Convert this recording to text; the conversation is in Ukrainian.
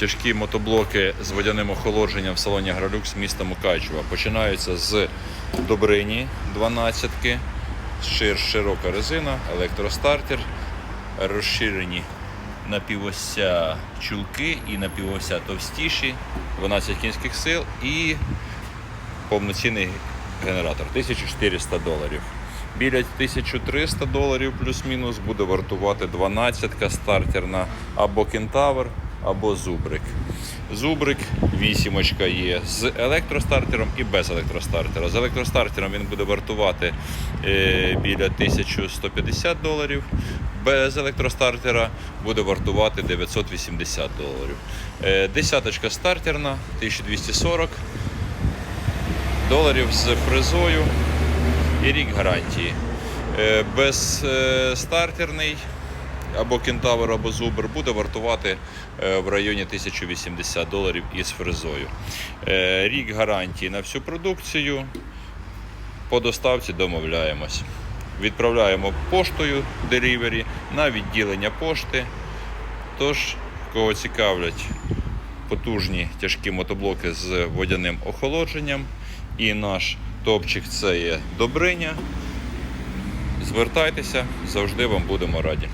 тяжкі мотоблоки з водяним охолодженням в салоні Гралюкс міста Мукачева. Починаються з Добрині 12 шир, широка резина, електростартер, розширені напівося чулки і напівося товстіші, 12 кінських сил і повноцінний генератор 1400 доларів. Біля 1300 доларів плюс-мінус буде вартувати 12-ка стартерна або кентавр, або зубрик. Зубрик вісімочка є з електростартером і без електростартера. З електростартером він буде вартувати е, біля 1150 доларів. Без електростартера буде вартувати 980 доларів. Е, Десяточка стартерна 1240 доларів з фрезою і рік гарантії. Е, Безстартерний або кентавр, або зубр буде вартувати е, в районі 1080 доларів із фрезою. Е, Рік гарантії на всю продукцію. По доставці домовляємось. Відправляємо поштою делівері на відділення пошти. Тож, кого цікавлять потужні тяжкі мотоблоки з водяним охолодженням. І наш топчик це є Добриня. Звертайтеся, завжди вам будемо раді.